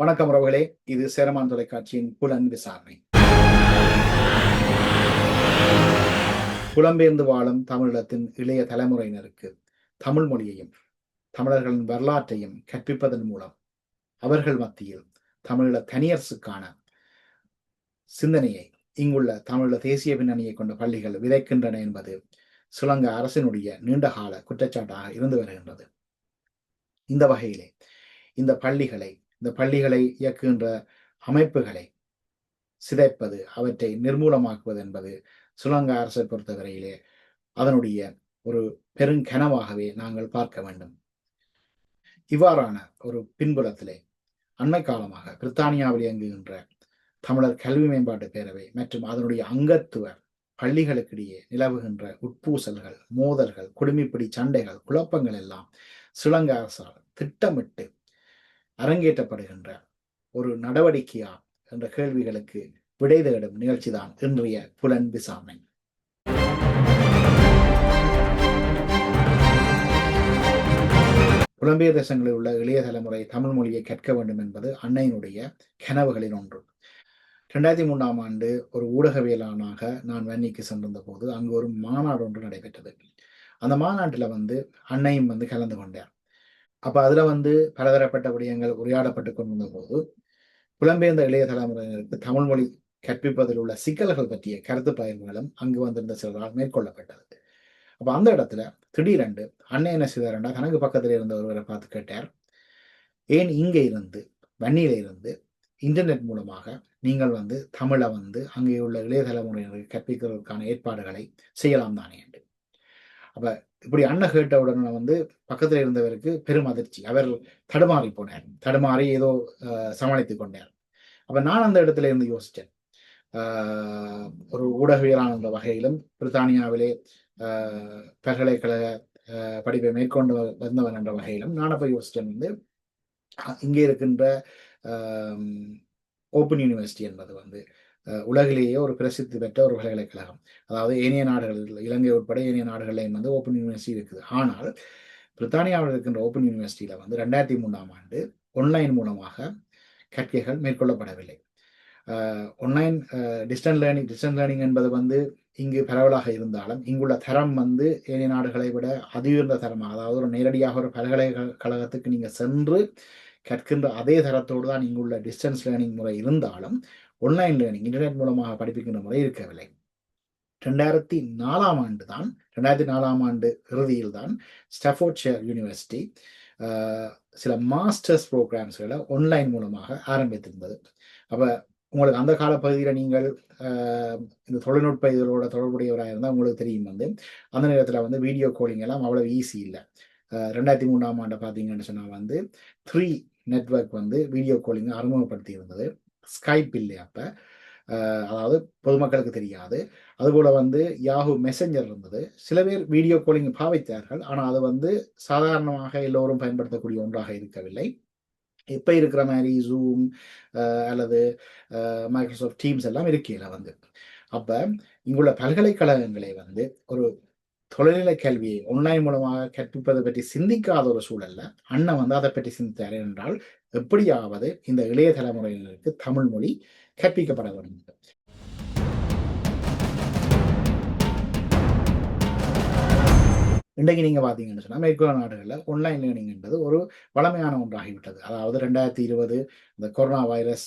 வணக்கம் உறவுகளே. இது சேரமான் தொலைக்காட்சியின் புலன் விசாரணை. புலம்பெயர்ந்து வாழும் தமிழகத்தின் இளைய தலைமுறையினருக்கு தமிழ் மொழியையும் தமிழர்களின் வரலாற்றையும் கற்பிப்பதன் மூலம் அவர்கள் மத்தியில் தமிழீழ தனியரசுக்கான சிந்தனையை இங்குள்ள தமிழீழ தேசிய பின்னணியை கொண்ட பள்ளிகள் விதைக்கின்றன என்பது சுலங்க அரசினுடைய நீண்டகால குற்றச்சாட்டாக இருந்து வருகின்றது. இந்த வகையிலே இந்த பள்ளிகளை இந்த பள்ளிகளை இயக்குகின்ற அமைப்புகளை சிதைப்பது அவற்றை நிர்மூலமாக்குவது என்பது சுலங்க அரசை பொறுத்தவரையிலே அதனுடைய ஒரு பெருங்கனவாகவே நாங்கள் பார்க்க வேண்டும். இவ்வாறான ஒரு பின்புலத்திலே அண்மை காலமாக பிரித்தானியாவில் இயங்குகின்ற தமிழர் கல்வி மேம்பாட்டு பேரவை மற்றும் அதனுடைய அங்கத்துவ பள்ளிகளுக்கிடையே நிலவுகின்ற உட்பூசல்கள் மோதல்கள் குடுமிப்பிடி சண்டைகள் குழப்பங்கள் எல்லாம் சுலங்க அரசால் திட்டமிட்டு அரங்கேற்றப்படுகின்ற ஒரு நடவடிக்கையா என்ற கேள்விகளுக்கு விடை தேடும் நிகழ்ச்சிதான் இன்றைய புலன் விசாரணை புலம்பெயர் தேசங்களில் உள்ள இளைய தலைமுறை தமிழ் மொழியை கற்க வேண்டும் என்பது அன்னையினுடைய கனவுகளில் ஒன்று. ரெண்டாயிரத்தி மூன்றாம் ஆண்டு ஒரு ஊடகவியலானாக நான் வன்னிக்கு சென்றிருந்த போது அங்கு ஒரு மாநாடு ஒன்று நடைபெற்றது. அந்த மாநாட்டில் வந்து அன்னையும் வந்து கலந்து கொண்டார். அப்போ அதில் வந்து பலதரப்பட்ட விடயங்கள் உரையாடப்பட்டு கொண்டிருந்த போது புலம்பெயர்ந்த இளைய தலைமுறையினருக்கு தமிழ் மொழி கற்பிப்பதில் உள்ள சிக்கல்கள் பற்றிய கருத்து பயிர்களும் அங்கு வந்திருந்த சிலரால் மேற்கொள்ளப்பட்டது. அப்போ அந்த இடத்துல திடீரென்று அன்னை என்ன செய்தார்னா தனக்கு பக்கத்தில் இருந்த ஒருவரை பார்த்து கேட்டார். ஏன் இங்கே இருந்து வன்னியில இருந்து இன்டர்நெட் மூலமாக நீங்கள் வந்து தமிழை வந்து அங்கே உள்ள இளைய தலைமுறையினருக்கு கற்பிக்கிறதுக்கான ஏற்பாடுகளை செய்யலாம் தானே? என்று. அப்ப இப்படி அண்ணன் கேட்ட உடனே வந்து பக்கத்துல இருந்தவருக்கு பெரும் அதிர்ச்சி. அவர் தடுமாறி போனார். தடுமாறி ஏதோ சமாளித்துக் கொண்டார். அப்ப நான் அந்த இடத்துல இருந்து யோசித்தேன் ஒரு ஊடகவியலான வகையிலும் பிரித்தானியாவிலே பல்கலைக்கழக படிப்பை மேற்கொண்டு வந்தவன் என்ற வகையிலும் நான் அப்ப யோசித்தேன் வந்து இங்கே இருக்கின்ற ஓப்பன் யூனிவர்சிட்டி என்பது வந்து உலகிலேயே ஒரு பிரசித்தி பெற்ற ஒரு பல்கலைக்கழகம். அதாவது ஏனைய நாடுகள் இலங்கை உட்பட ஏனைய நாடுகள்லையும் வந்து ஓப்பன் யூனிவர்சிட்டி இருக்குது. ஆனால் பிரித்தானியாவில் இருக்கின்ற ஓப்பன் யூனிவர்சிட்டியில் வந்து ரெண்டாயிரத்தி மூணாம் ஆண்டு ஒன்லைன் மூலமாக கற்கைகள் மேற்கொள்ளப்படவில்லை. Online distance learning distance learning என்பது வந்து இங்கு பரவலாக இருந்தாலும் இங்குள்ள தரம் வந்து ஏனைய நாடுகளை விட அதிகர்ந்த தரமாக அதாவது ஒரு நேரடியாக ஒரு பல்கலைக்கழகத்துக்கு நீங்கள் சென்று கற்கின்ற அதே தரத்தோடு தான் இங்குள்ள டிஸ்டன்ஸ் லேர்னிங் முறை இருந்தாலும் ஒன்லைன் லேர்னிங் இன்டர்நெட் மூலமாக படிப்பிக்கின்ற முறை இருக்கவில்லை. ரெண்டாயிரத்தி நாலாம் ஆண்டு தான் ரெண்டாயிரத்தி நாலாம் ஆண்டு இறுதியில் தான் ஸ்டஃபோர்ட்ஷியர் யூனிவர்சிட்டி சில மாஸ்டர்ஸ் ப்ரோக்ராம்ஸ்களை ஒன்லைன் மூலமாக ஆரம்பித்திருந்தது. அப்போ உங்களுக்கு அந்த காலப்பகுதியில் நீங்கள் இந்த தொழில்நுட்ப இதழோட தொடர்புடையவராக இருந்தால் உங்களுக்கு தெரியும் வந்து அந்த நேரத்தில் வந்து வீடியோ காலிங் எல்லாம் அவ்வளோ ஈஸி இல்லை. ரெண்டாயிரத்தி மூணாம் ஆண்டை பார்த்தீங்கன்னு சொன்னால் வந்து த்ரீ நெட்ஒர்க் வந்து வீடியோ காலிங் அறிமுகப்படுத்தி இருந்தது ஸ்கைப் இல்லை அப்போ. அதாவது பொதுமக்களுக்கு தெரியாது. அதுபோல் வந்து யாஹூ மெசஞ்சர் இருந்தது. சில பேர் வீடியோ காலிங் பாவித்தார்கள். ஆனால் அது வந்து சாதாரணமாக எல்லோரும் பயன்படுத்தக்கூடிய ஒன்றாக இருக்கவில்லை. இப்போ இருக்கிற மாதிரி ஜூம் அல்லது மைக்ரோசாஃப்ட் டீம்ஸ் எல்லாம் இருக்கையில் வந்து. அப்போ இங்குள்ள பல்கலைக்கழகங்களை வந்து ஒரு தொழில்நிலை கல்வியை ஆன்லைன் மூலமாக கற்பிப்பதை பற்றி சிந்திக்காத ஒரு சூழல்ல அண்ணன் வந்து அதை பற்றி சிந்தித்தார். என்றால் எப்படியாவது இந்த இளைய தலைமுறையினருக்கு தமிழ் மொழி கற்பிக்கப்பட வேண்டும். இன்றைக்கு நீங்கள் பார்த்தீங்கன்னு சொன்னால் மேற்குள்ள நாடுகளில் ஆன்லைன் லேர்னிங் என்பது ஒரு வளமையான ஒன்றாகிவிட்டது. அதாவது ரெண்டாயிரத்தி இருபது இந்த கொரோனா வைரஸ்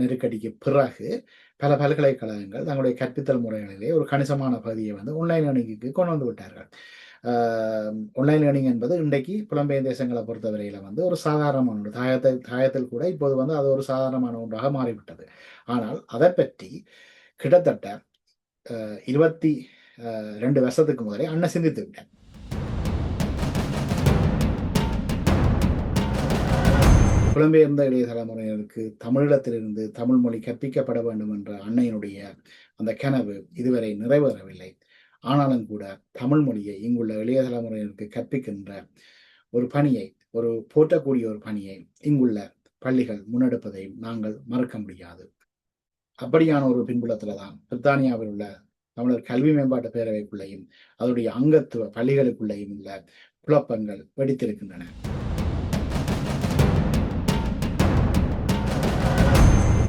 நெருக்கடிக்கு பிறகு பல பல்கலைக்கழகங்கள் தங்களுடைய கற்பித்தல் முறைகளிலே ஒரு கணிசமான பகுதியை வந்து ஆன்லைன் லேர்னிங்க்கு கொண்டு வந்து விட்டார்கள். ஆன்லைன் லேர்னிங் என்பது இன்றைக்கு புலம்பெயர் தேசங்களை பொறுத்தவரையில் வந்து ஒரு சாதாரணமான ஒன்று தாயத்தில் தாயத்தில் கூட இப்போது வந்து அது ஒரு சாதாரணமான ஒன்றாக மாறிவிட்டது. ஆனால் அதை பற்றி கிட்டத்தட்ட இருபத்தி ரெண்டு வருஷத்துக்கு முதலே அண்ணன் சிந்தித்து விட்டேன் புலம்பெயர்ந்த இளைய தலைமுறையினருக்கு தமிழீழத்திலிருந்து தமிழ் மொழி கற்பிக்கப்பட வேண்டும் என்ற அன்னையினுடைய அந்த கனவு இதுவரை நிறைவேறவில்லை. ஆனாலும் கூட தமிழ் மொழியை இங்குள்ள இளைய தலைமுறையினருக்கு கற்பிக்கின்ற ஒரு பணியை ஒரு போற்றக்கூடிய ஒரு பணியை இங்குள்ள பள்ளிகள் முன்னெடுப்பதை நாங்கள் மறுக்க முடியாது. அப்படியான ஒரு பின்புலத்துல தான் பிரித்தானியாவில் உள்ள தமிழர் கல்வி மேம்பாட்டு பேரவைக்குள்ளேயும் அதனுடைய அங்கத்துவ பள்ளிகளுக்குள்ளேயும் உள்ள குழப்பங்கள் வெடித்திருக்கின்றன.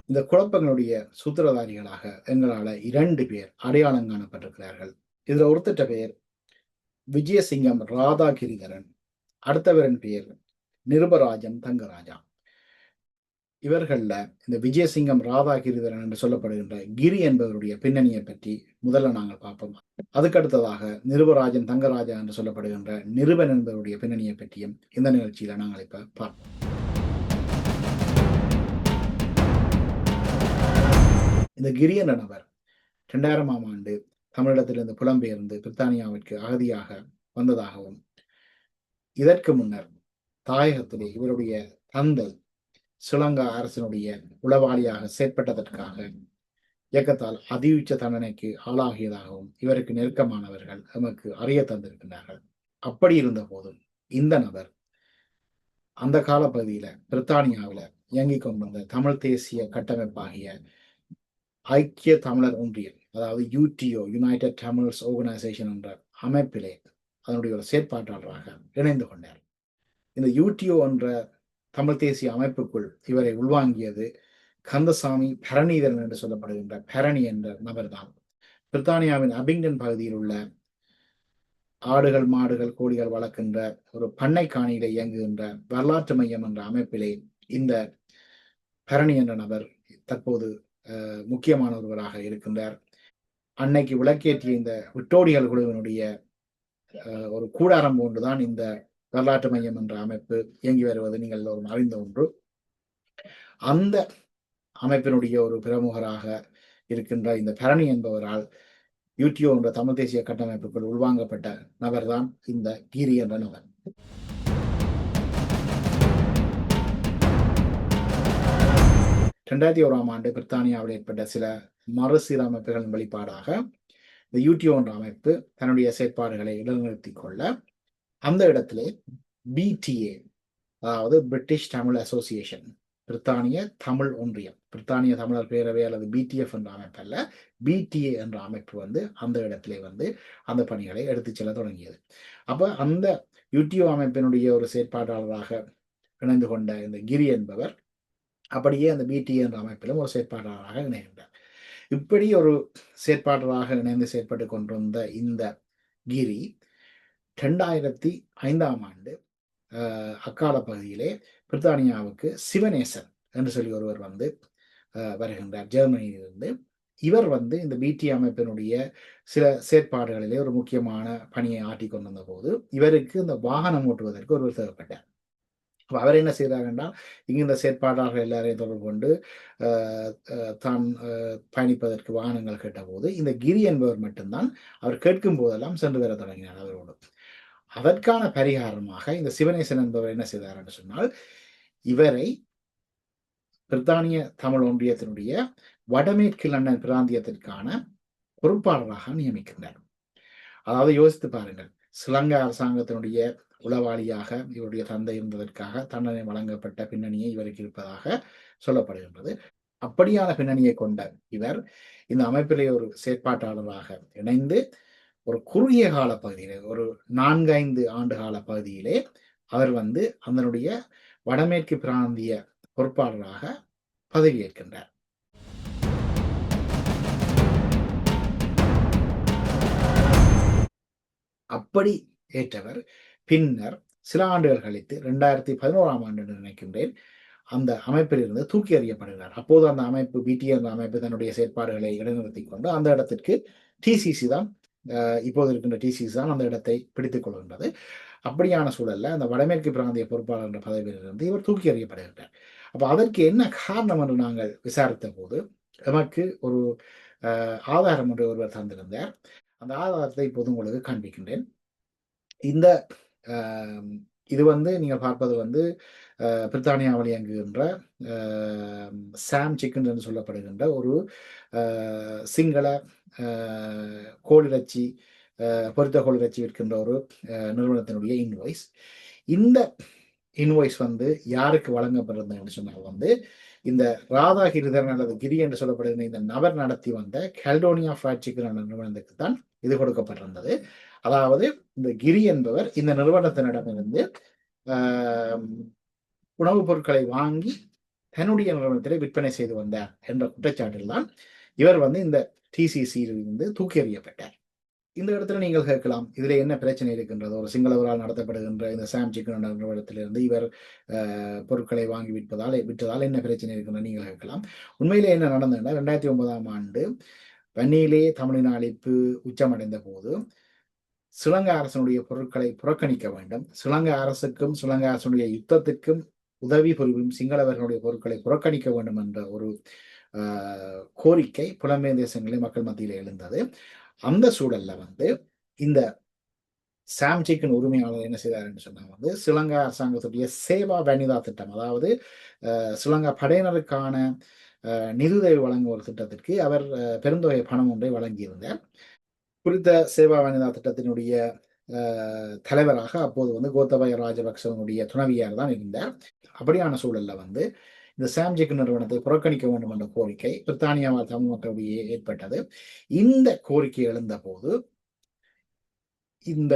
இந்த குழப்பங்களுடைய சூத்திரதாரிகளாக எங்களால் இரண்டு பேர் அடையாளம் காணப்பட்டிருக்கிறார்கள். இதுல ஒருத்தட்ட பெயர். விஜயசிங்கம் ராதா கிரிதரன் அடுத்தவரின் பெயர் நிருபராஜன் தங்கராஜா. இவர்களில் இந்த விஜயசிங்கம் ராதாகிரிதரன் என்று சொல்லப்படுகின்ற கிரி என்பவருடைய பின்னணியை பற்றி முதல்ல நாங்கள் பார்ப்போம். அதுக்கடுத்ததாக நிருபராஜன் தங்கராஜா என்று சொல்லப்படுகின்ற நிருபன் என்பவருடைய பின்னணியை பற்றியும் இந்த நிகழ்ச்சியில் நாங்கள் இப்ப பார்ப்போம். இந்த கிரி என்ற நபர் ரெண்டாயிரமாம் ஆண்டு தமிழிடத்திலிருந்து புலம்பெயர்ந்து பிரித்தானியாவிற்கு அகதியாக வந்ததாகவும் இதற்கு முன்னர் தாயகத்திலே இவருடைய தந்தை ஸ்ரீலங்கா அரசினுடைய உளவாளியாக செயற்பட்டதற்காக இயக்கத்தால் அதியுச்ச தண்டனைக்கு ஆளாகியதாகவும் இவருக்கு நெருக்கமானவர்கள் எமக்கு அறிய தந்திருக்கின்றார்கள். அப்படி இருந்த போதும் இந்த நபர் அந்த கால பகுதியில பிரித்தானியாவில இயங்கிக் கொண்டிருந்த தமிழ் தேசிய கட்டமைப்பாகிய ஐக்கிய தமிழர் ஒன்றியம் அதாவது யூடிஓ யுனைடெட் தமிழ்ஸ் ஆர்கனைசேஷன் என்ற அமைப்பிலே அதனுடைய ஒரு செயற்பாட்டாளராக இணைந்து கொண்டார். இந்த யூடிஓ என்ற தமிழ் தேசிய அமைப்புக்குள் இவரை உள்வாங்கியது கந்தசாமி பரணிதரன் என்று சொல்லப்படுகின்ற பரணி என்ற நபர்தான். பிரித்தானியாவின் அபிங்டன் பகுதியில் உள்ள ஆடுகள் மாடுகள் கோழிகள் வளர்க்கின்ற ஒரு பண்ணை காணியில இயங்குகின்ற வரலாற்று மையம் என்ற அமைப்பிலே இந்த பரணி என்ற நபர் தற்போது முக்கியமான ஒருவராக இருக்கின்றார். அன்னைக்கு விளக்கேற்றிய இந்த விட்டோடிகள் குழுவினுடைய ஒரு கூடாரம் ஒன்றுதான் இந்த வரலாற்று மையம் என்ற அமைப்பு இயங்கி வருவது நீங்கள் எல்லோரும் அறிந்த ஒன்று. அந்த அமைப்பினுடைய ஒரு பிரமுகராக இருக்கின்ற இந்த பரணி என்பவரால் யூடியூ என்ற தமிழ் தேசிய கட்டமைப்புக்குள் உள்வாங்கப்பட்ட நபர்தான் இந்த கீரி என்ற நபர். ரெண்டாயிரத்தி ஓராம் ஆண்டு பிரித்தானியாவில் ஏற்பட்ட சில மறுசீரமைப்புகளின் வெளிப்பாடாக இந்த யூடியூ என்ற அமைப்பு தன்னுடைய செயற்பாடுகளை இடைநிறுத்திக் கொள்ள அந்த இடத்திலே பிடிஏ அதாவது பிரிட்டிஷ் தமிழ் அசோசியேஷன் பிரித்தானிய தமிழ் ஒன்றியம். பிரித்தானிய தமிழர் பேரவை அல்லது பிடிஎஃப் என்ற அமைப்பு அல்ல பிடிஏ என்ற அமைப்பு வந்து அந்த இடத்திலே வந்து அந்த பணிகளை எடுத்து செல்ல தொடங்கியது. அப்போ அந்த யூடியூப் அமைப்பினுடைய ஒரு செயற்பாட்டாளராக இணைந்து கொண்ட இந்த கிரி என்பவர் அப்படியே அந்த பிடிஏ என்ற அமைப்பிலும் ஒரு செயற்பாட்டாளராக இணைகின்றார். இப்படி ஒரு செயற்பாட்டாளராக இணைந்து செயற்பட்டு கொண்டிருந்த இந்த கிரி ரெண்டாயிரத்தி ஐந்தாம் ஆண்டு அக்கால பகுதியிலே பிரித்தானியாவுக்கு சிவநேசன் என்று சொல்லி ஒருவர் வந்து வருகின்றார். ஜெர்மனியிலிருந்து. இவர் வந்து இந்த பிடி அமைப்பினுடைய சில செயற்பாடுகளிலே ஒரு முக்கியமான பணியை ஆட்டி கொண்டிருந்த போது இவருக்கு இந்த வாகனம் ஓட்டுவதற்கு ஒருவர் தேவைப்பட்டார் அவர் என்ன செய்கிறாருன்னா இங்கே இந்த செயற்பாடாளர்கள் எல்லாரையும் தொடர்பு கொண்டு தான் பயணிப்பதற்கு வாகனங்கள் கேட்டபோது இந்த கிரி என்பவர் மட்டும்தான் அவர் கேட்கும் போதெல்லாம் சென்று வர தொடங்கினார் அவரோடு. அதற்கான பரிகாரமாக இந்த சிவநேசன் என்பவர் என்ன செய்தார் என்று சொன்னால் இவரை பிரித்தானிய தமிழ் ஒன்றியத்தினுடைய வடமேற்கு லண்டன் பிராந்தியத்திற்கான பொறுப்பாளராக நியமிக்கின்றார். அதாவது யோசித்து பாருங்கள் ஸ்ரீலங்கா அரசாங்கத்தினுடைய உளவாளியாக இவருடைய தந்தை இருந்ததற்காக தண்டனை வழங்கப்பட்ட பின்னணியை இவருக்கு இருப்பதாக சொல்லப்படுகின்றது. அப்படியான பின்னணியை கொண்ட இவர் இந்த அமைப்பிலே ஒரு செயற்பாட்டாளராக இணைந்து ஒரு குறுகிய கால பகுதியிலே ஒரு நான்கைந்து ஆண்டு கால பகுதியிலே அவர் வந்து அதனுடைய வடமேற்கு பிராந்திய பொறுப்பாளராக பதவியேற்கின்றார். அப்படி ஏற்றவர் பின்னர் சில ஆண்டுகள் கழித்து ரெண்டாயிரத்தி பதினோராம் ஆண்டு நினைக்கின்றேன் அந்த அமைப்பிலிருந்து தூக்கி எறியப்படுகிறார். அப்போது அந்த அமைப்பு பிடி அந்த அமைப்பு தன்னுடைய செயற்பாடுகளை இடைநிறுத்தி கொண்டு அந்த இடத்திற்கு டிசிசி தான் இப்போது இருக்கின்ற டிசிசி தான் அந்த இடத்தை பிடித்துக் கொள்கின்றது. அப்படியான சூழல்ல அந்த வடமேற்கு பிராந்திய பொறுப்பாளர் என்ற பதவியிலிருந்து இவர் தூக்கி எறியப்படுகின்றார். அப்போ அதற்கு என்ன காரணம் என்று நாங்கள் விசாரித்த போது எமக்கு ஒரு ஆதாரம் என்று ஒருவர் தந்திருந்தார். அந்த ஆதாரத்தை இப்போது உங்களுக்கு காண்பிக்கின்றேன். இந்த இது வந்து நீங்கள் பார்ப்பது வந்து பிரித்தானியாவில் இயங்குகின்ற சாம் சிக்கன் என்று சொல்லப்படுகின்ற ஒரு சிங்கள கோழிறச்சி பொருத்த கோழிறச்சி விற்கின்ற ஒரு நிறுவனத்தினுடைய இன்வாய்ஸ் இந்த இன்வாய்ஸ் வந்து யாருக்கு வழங்கப்படுறது என்று சொன்னால் வந்து இந்த ராதா கிரிதரன் அல்லது கிரி என்று சொல்லப்படுகிற இந்த நபர் நடத்தி வந்த கல்டோனியா ஃப்ரைட் சிக்கன் நிறுவனத்துக்கு தான் இது கொடுக்கப்பட்டிருந்தது. அதாவது இந்த கிரி என்பவர் இந்த நிறுவனத்தினிடமிருந்து உணவுப் பொருட்களை வாங்கி தன்னுடைய நிறுவனத்திலே விற்பனை செய்து வந்தார் என்ற குற்றச்சாட்டில் தான் இவர் வந்து இந்த டிசிசியில் இருந்து தூக்கி எறியப்பட்டார். இந்த இடத்துல நீங்கள் கேட்கலாம் இதுல என்ன பிரச்சனை இருக்கின்றது? ஒரு சிங்களவரால் நடத்தப்படுகின்ற இந்த சாம் சிக்கன் நிறுவனத்திலிருந்து இவர் பொருட்களை வாங்கி விற்பதால் விற்றதால் என்ன பிரச்சனை இருக்கின்றது நீங்கள் கேட்கலாம். உண்மையிலே என்ன நடந்ததுன்னா ரெண்டாயிரத்தி ஒன்பதாம் ஆண்டு வன்னியிலே தமிழின அழைப்பு உச்சமடைந்த போது சிலங்க அரசனுடைய பொருட்களை புறக்கணிக்க வேண்டும். சிலங்க அரசுக்கும் சிலங்க அரசனுடைய யுத்தத்திற்கும் உதவி புரியும் சிங்களவர்களுடைய பொருட்களை புறக்கணிக்க வேண்டும் என்ற ஒரு ஆஹ், கோரிக்கை புலம்பெயர் தேசங்களில் மக்கள் மத்தியில் எழுந்தது. அந்த சூழல்ல வந்து இந்த சாம்சிக்கின் உரிமையாளர் என்ன செய்தார் என்று சொன்னா வந்து சிலங்கா அரசாங்கத்துடைய சேவா வனிதா திட்டம் அதாவது சிலங்கா படையினருக்கான நிதியுதவி வழங்கும் ஒரு திட்டத்திற்கு அவர் பெருந்தொகை பணம் ஒன்றை வழங்கியிருந்தார். குறித்த சேவா திட்டத்தினுடைய தலைவராக அப்போது வந்து கோத்தபய ராஜபக்சவனுடைய துணைவியார் தான் இருந்தார். அப்படியான சூழல்ல வந்து இந்த சாம்ஜிக் நிறுவனத்தை புறக்கணிக்க வேண்டும் என்ற கோரிக்கை பிரித்தானியாவால் தமிழ் மக்களிடையே ஏற்பட்டது. இந்த கோரிக்கை எழுந்த போது இந்த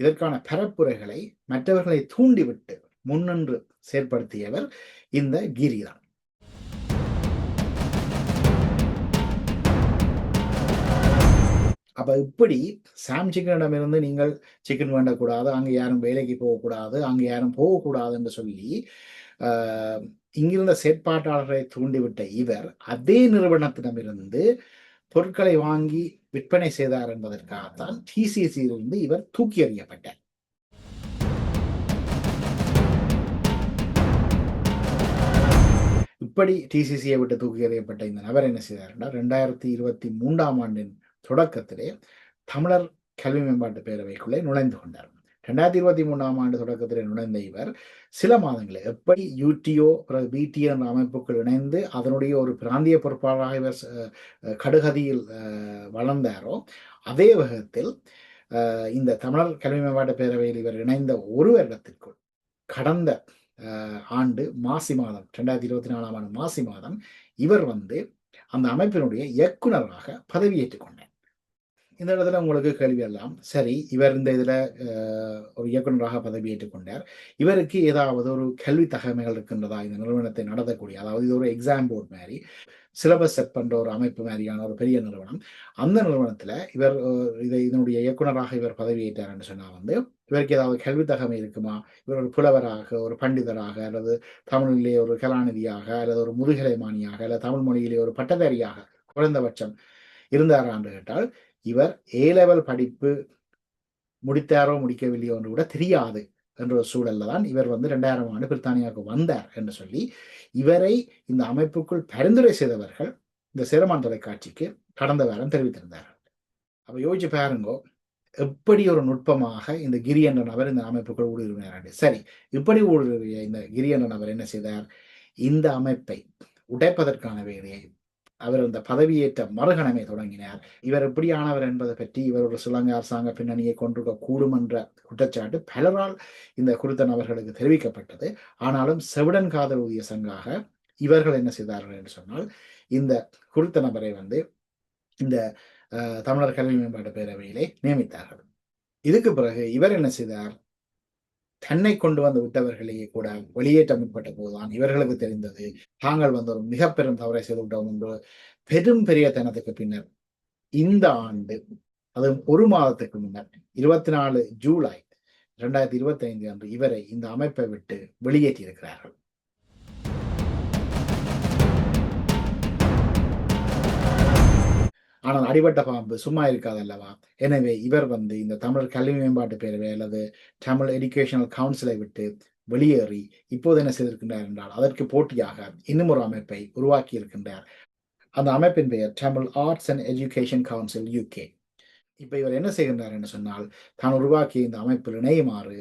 இதற்கான பரப்புரைகளை மற்றவர்களை தூண்டிவிட்டு முன்னின்று செயற்படுத்தியவர் இந்த கிரி தான் அப்ப இப்படி சாம் சிக்கனிடமிருந்து நீங்கள் சிக்கன் வேண்டக்கூடாது அங்க யாரும் வேலைக்கு போகக்கூடாது அங்க யாரும் போகக்கூடாது என்று சொல்லி இங்கிருந்த செயற்பாட்டாளர்களை தூண்டிவிட்ட இவர் அதே நிறுவனத்திடமிருந்து பொருட்களை வாங்கி விற்பனை செய்தார் என்பதற்காகத்தான் டிசிசியிலிருந்து இவர் தூக்கி எறியப்பட்டார். இப்படி டிசிசியை விட்டு தூக்கி எறியப்பட்ட இந்த நபர் என்ன செய்தார்னா ரெண்டாயிரத்தி இருபத்தி மூன்றாம் ஆண்டின் தொடக்கத்திலே தமிழர் கல்வி மேம்பாட்டு பேரவைக்குள்ளே நுழைந்து கொண்டார். ரெண்டாயிரத்தி இருபத்தி மூணாம் ஆண்டு தொடக்கத்திலே நுழைந்த இவர் சில மாதங்களில் எப்படி யூடிஓ பிறகு பிடிஓ என்ற அமைப்புக்குள் இணைந்து அதனுடைய ஒரு பிராந்திய பொறுப்பாளராக இவர் கடுகதியில் வளர்ந்தாரோ அதே வகத்தில் இந்த தமிழர் கல்வி மேம்பாட்டு பேரவையில் இவர் இணைந்த ஒரு வருடத்திற்குள் கடந்த ஆண்டு மாசி மாதம் ரெண்டாயிரத்தி இருபத்தி நாலாம் ஆண்டு மாசி மாதம் இவர் வந்து அந்த அமைப்பினுடைய இயக்குனராக பதவியேற்றுக் கொண்டார். இந்த இடத்துல உங்களுக்கு கேள்வி எல்லாம். சரி இவர் இந்த இதுல ஒரு இயக்குனராக பதவியேற்றுக் கொண்டார். இவருக்கு ஏதாவது ஒரு கல்வி தகமைகள் இருக்கின்றதா? இந்த நிறுவனத்தை நடத்தக்கூடிய அதாவது இது ஒரு எக்ஸாம் போர்ட் மாதிரி சிலபஸ் செட் பண்ற ஒரு அமைப்பு மாதிரியான ஒரு பெரிய நிறுவனம். அந்த நிறுவனத்துல இவர் இதை இதனுடைய இயக்குனராக இவர் பதவியேற்றார்னு சொன்னால் வந்து இவருக்கு ஏதாவது கல்வி தகமை இருக்குமா? இவர் ஒரு புலவராக ஒரு பண்டிதராக அல்லது தமிழிலே ஒரு கலாநிதியாக அல்லது ஒரு முதுகலை மாணியாக அல்லது தமிழ் மொழியிலே ஒரு பட்டதாரியாக குறைந்தபட்சம் இருந்தாரா என்று கேட்டால் இவர் ஏ லெவல் படிப்பு முடித்தாரோ முடிக்கவில்லையோ என்று கூட தெரியாது என்ற ஒரு சூழல்ல தான் இவர் வந்து ரெண்டாயிரம் ஆண்டு பிரித்தானியாவுக்கு வந்தார் என்று சொல்லி இவரை இந்த அமைப்புக்குள் பரிந்துரை செய்தவர்கள் இந்த சிரமான் தொலைக்காட்சிக்கு கடந்த வாரம் தெரிவித்திருந்தார்கள் அப்போ யோசிச்சு பாருங்கோ எப்படி ஒரு நுட்பமாக இந்த கிரி என்ற நபர் இந்த அமைப்புக்குள் ஊடுருவினார் சரி இப்படி ஊடுருவிய இந்த கிரி என்ற நபர் என்ன செய்தார்? இந்த அமைப்பை உடைப்பதற்கான வேலையை அவர் அந்த பதவியேற்ற மறுகணமே தொடங்கினார். இவர் எப்படியானவர் என்பதை பற்றி இவர் ஒரு சுலங்க அரசாங்க பின்னணியை கொண்டிருக்க கூடும் என்ற குற்றச்சாட்டு பலரால் இந்த குறித்த நபர்களுக்கு தெரிவிக்கப்பட்டது. ஆனாலும் செவிடன் காதல் ஊதிய சங்காக இவர்கள் என்ன செய்தார்கள் என்று சொன்னால் இந்த குறித்த நபரை வந்து இந்த தமிழர் கல்வி மேம்பாட்டு பேரவையிலே நியமித்தார்கள். இதுக்கு பிறகு இவர் என்ன செய்தார்? தன்னை கொண்டு வந்து விட்டவர்களையே கூட வெளியேற்ற முற்பட்ட போதுதான் இவர்களுக்கு தெரிந்தது. தாங்கள் வந்து ஒரு மிக பெரும் தவறை செய்து விட்டோம் என்று பெரும் பெரிய தனத்துக்கு பின்னர் இந்த ஆண்டு அது ஒரு மாதத்துக்கு முன்னர் இருபத்தி நாலு ஜூலை இரண்டாயிரத்தி இருபத்தி ஐந்து அன்று இவரை இந்த அமைப்பை விட்டு வெளியேற்றியிருக்கிறார்கள். ஆனால் அடிபட்ட பாம்பு சும்மா இருக்காதல்லவா? எனவே இவர் வந்து இந்த தமிழர் கல்வி மேம்பாட்டு பேரவை அல்லது தமிழ் எஜுகேஷனல் கவுன்சிலை விட்டு வெளியேறி இப்போது என்ன செய்திருக்கின்றார் என்றால் அதற்கு போட்டியாக இன்னும் ஒரு அமைப்பை உருவாக்கி இருக்கின்றார். அந்த அமைப்பின் பெயர் Tamil arts and education council UK இப்ப இவர் என்ன செய்கின்றார் என்று சொன்னால் தான் உருவாக்கிய இந்த அமைப்பில் இணையுமாறு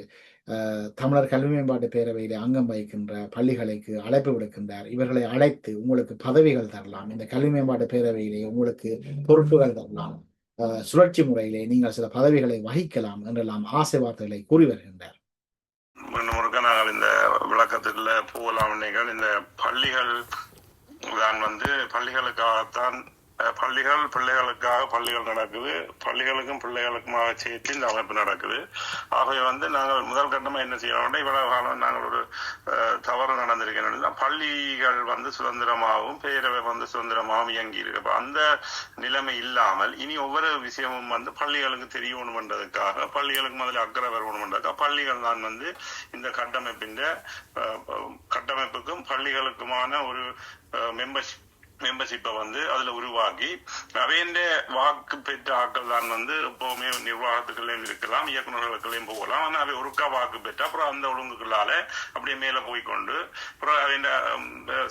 தமிழர் கல்வி மேம்பாட்டு பேரவையிலே அங்கம் வகிக்கின்ற பள்ளிகளுக்கு அழைப்பு விடுக்கின்றார். இவர்களை அழைத்து உங்களுக்கு பதவிகள் தரலாம். இந்த கல்வி மேம்பாட்டு பேரவையிலே உங்களுக்கு பொறுப்புகள் தரலாம். சுழற்சி முறையிலே நீங்கள் சில பதவிகளை வகிக்கலாம் என்றெல்லாம் ஆசை வார்த்தைகளை கூறி வருகின்றார். முழுக்க நாங்கள் இந்த விளக்கத்தில் போகலாம் நீங்கள் இந்த பள்ளிகள் தான் வந்து பள்ளிகளுக்காகத்தான் பள்ளிகள் பிள்ளைகளுக்காக பள்ளிகள் நடக்குது. பள்ளிகளுக்கும் பிள்ளைகளுக்குமாக சேர்த்து இந்த அமைப்பு நடக்குது. ஆகவே வந்து நாங்கள் முதல் கட்டமாக என்ன செய்யறோம்னா இவ்வளவு காலம் நாங்கள் ஒரு தவறு நடந்திருக்கேன் பள்ளிகள் வந்து சுதந்திரமாகவும் பேரவை வந்து சுதந்திரமாகவும் இயங்கி இருக்கு அந்த நிலைமை இல்லாமல் இனி ஒவ்வொரு விஷயமும் வந்து பள்ளிகளுக்கு தெரியணும்ன்றதுக்காக பள்ளிகளுக்கு முதல்ல அக்கறை வரணும்ன்றதுக்காக பள்ளிகள் தான் வந்து இந்த கட்டமைப்பின் கட்டமைப்புக்கும் பள்ளிகளுக்குமான ஒரு மெம்பர்ஷிப் மெம்பர்ஷிப்பை வந்து அதுல உருவாக்கி அவையண்ட வாக்கு பெற்ற ஆட்கள் தான் வந்து எப்பவுமே நிர்வாகத்துக்குள்ளேயும் இருக்கலாம் இயக்குநர்களுக்குள்ளேயும் போகலாம். ஆனா அவை ஒருக்கா வாக்கு பெற்று அப்புறம் அந்த ஒழுங்குகளால அப்படியே மேல போய் கொண்டு அப்புறம் அவைண்ட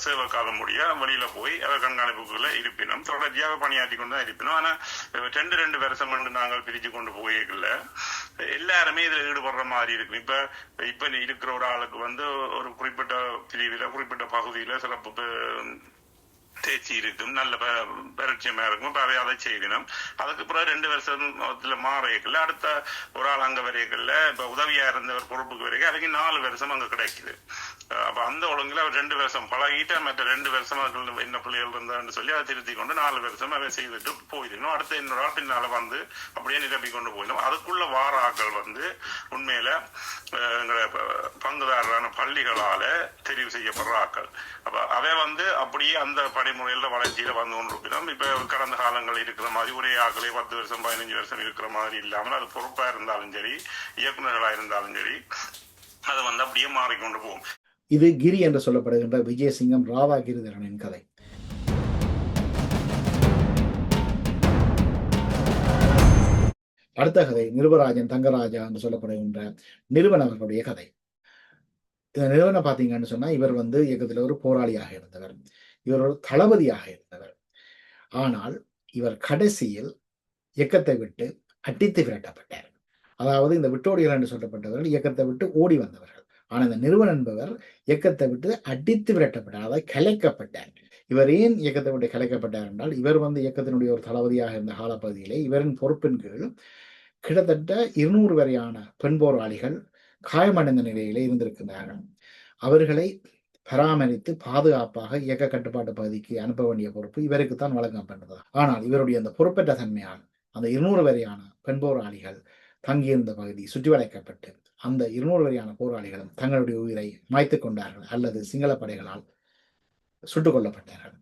சேவை காலம் முடிய வழியில போய் அவை கண்காணிப்புக்குள்ள இருப்பினும் தொடர்ச்சியாக பணியாற்றி கொண்டு தான் இருப்பினும். ஆனா ரெண்டு ரெண்டு வருஷம் கொண்டு நாங்கள் பிரிச்சு கொண்டு போயிருக்கல எல்லாருமே இதுல ஈடுபடுற மாதிரி இருக்கு இப்ப இப்ப இருக்கிற ஒரு ஆளுக்கு வந்து ஒரு குறிப்பிட்ட பிரிவில குறிப்பிட்ட பகுதியில சிறப்பு தேச்சி இருக்கும் நல்ல ப- பரிச்சயமா இருக்கும் இப்ப அதை செய்யணும் அதுக்கு பிறகு ரெண்டு வருஷத்துல மாறையக்கல அடுத்த ஒரு ஆள் அங்க வரையக்கல்ல. இப்ப உதவியா இருந்தவர் பொறுப்புக்கு வரைக்கும் அதுக்கு நாலு வருஷம் அங்க கிடைக்குது. அப்ப அந்த ஒழுங்குல அவர் ரெண்டு வருஷம் பழகிட்டு மற்ற ரெண்டு வருஷம் என்ன பிள்ளைகள் இருந்தான்னு சொல்லி அதை திருத்தி கொண்டு நாலு வருஷம் அதை செய்துட்டு போயிருக்கணும். அடுத்த இன்னொரு ஆள் பின்னால வந்து அப்படியே நிரப்பி கொண்டு போயிடும் அதுக்குள்ள வார ஆக்கள் வந்து உண்மையில எங்களை பங்குதாரரான பள்ளிகளால தெரிவு செய்யப்படுற ஆக்கள் அப்ப அவை வந்து அப்படியே அந்த படிமுறையில வளர்ச்சியில வந்து கொண்டிருக்கிறோம். இப்ப கடந்த காலங்கள் இருக்கிற மாதிரி ஒரே ஆக்களே பத்து வருஷம் பதினஞ்சு வருஷம் இருக்கிற மாதிரி இல்லாமல் அது பொறுப்பா இருந்தாலும் சரி இயக்குநர்களா இருந்தாலும் சரி அது வந்து அப்படியே மாறிக்கொண்டு போகும். இது கிரி என்று சொல்லப்படுகின்ற விஜயசிங்கம் ராதா கிரிதரனின் கதை. அடுத்த கதை நிருபராஜன் தங்கராஜா என்று சொல்லப்படுகின்ற நிறுவன அவர்களுடைய கதை. இந்த நிறுவனம் பார்த்தீங்கன்னு சொன்னா இவர் வந்து இயக்கத்தில் ஒரு போராளியாக இருந்தவர். இவர் ஒரு தளபதியாக இருந்தவர். ஆனால் இவர் கடைசியில் இயக்கத்தை விட்டு அடித்து விரட்டப்பட்டார். அதாவது இந்த விட்டோடிகள் என்று சொல்லப்பட்டவர்கள் இயக்கத்தை விட்டு ஓடி வந்தவர்கள். ஆனால் இந்த நிறுவனம் என்பவர் இயக்கத்தை விட்டு அடித்து விரட்டப்பட்டார் அதாவது கலைக்கப்பட்டார். இவர் ஏன் இயக்கத்தை விட்டு கலைக்கப்பட்டார் என்றால் இவர் வந்து இயக்கத்தினுடைய ஒரு தளபதியாக இருந்த காலப்பகுதியிலே இவரின் பொறுப்பின் கீழ் கிட்டத்தட்ட இருநூறு வரையான பெண் போராளிகள் காயமடைந்த நிலையிலே இருந்திருக்கிறார்கள் அவர்களை பராமரித்து பாதுகாப்பாக இயக்க கட்டுப்பாட்டு பகுதிக்கு அனுப்ப வேண்டிய பொறுப்பு இவருக்கு தான் வழங்கப்பட்டது ஆனால் இவருடைய அந்த பொறுப்பற்ற தன்மையால் அந்த இருநூறு வரையான பெண் போராளிகள் தங்கியிருந்த பகுதி சுற்றி வளைக்கப்பட்டு அந்த இருநூறு வரையான போராளிகளும் தங்களுடைய உயிரை மாய்த்துக் கொண்டார்கள் அல்லது சிங்கள படைகளால் சுட்டுக் கொல்லப்பட்டார்கள்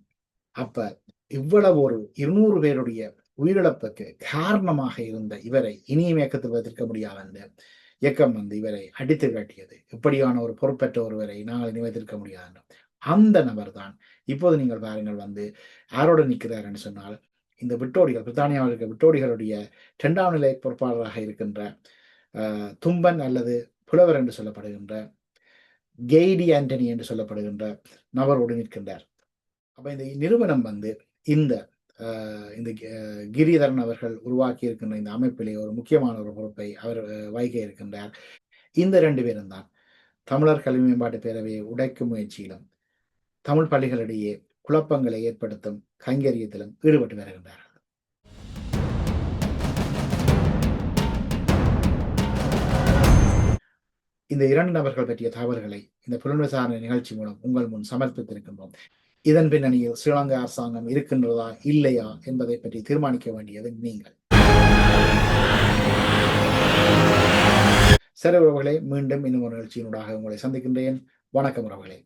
அப்ப இவ்வளவு ஒரு இருநூறு பேருடைய உயிரிழப்புக்கு காரணமாக இருந்த இவரை இனியும் இயக்கத்தில் வைத்திருக்க முடியாது என்று இயக்கம் வந்து இவரை அடித்து காட்டியது இப்படியான ஒரு பொறுப்பற்ற ஒருவரை நாங்கள் இனி வைத்திருக்க முடியாது என்று. அந்த நபர் தான் இப்போது நீங்கள் பாருங்கள் வந்து யாரோடு நிற்கிறார் என்று சொன்னால் இந்த விட்டோடிகள் பிரித்தானியாவில் இருக்க விட்டோடிகளுடைய இரண்டாம் நிலை பொறுப்பாளராக இருக்கின்ற தும்பன் அல்லது புலவர் என்று சொல்லப்படுகின்ற கெய்டி ஆண்டனி என்று சொல்லப்படுகின்ற நபரோடு நிற்கின்றார். அப்ப இந்த நிறுவனம் வந்து இந்த இந்த கிரிதரன் அவர்கள் உருவாக்கி இருக்கின்ற இந்த அமைப்பிலே ஒரு முக்கியமான ஒரு பொறுப்பை அவர் அஹ், வகிக்க இருக்கின்றார். இந்த ரெண்டு பேரும் தான். தமிழர் கல்வி மேம்பாட்டு பேரவையை உடைக்கும் முயற்சியிலும் தமிழ் பள்ளிகளிடையே குழப்பங்களை ஏற்படுத்தும் கைங்கரியத்திலும் ஈடுபட்டு வருகின்றார்கள். இந்த இரண்டு நபர்கள் பற்றிய தகவல்களை இந்த புலன் விசாரணை நிகழ்ச்சி மூலம் உங்கள் முன் சமர்ப்பித்திருக்கின்றோம். இதன் பின்னணியில் ஸ்ரீலங்கா அரசாங்கம் இருக்கின்றதா இல்லையா என்பதை பற்றி தீர்மானிக்க வேண்டியது நீங்கள். சரி உறவுகளை மீண்டும் இன்னும் ஒரு நிகழ்ச்சியினூடாக உங்களை சந்திக்கின்றேன். வணக்கம் உறவுகளே.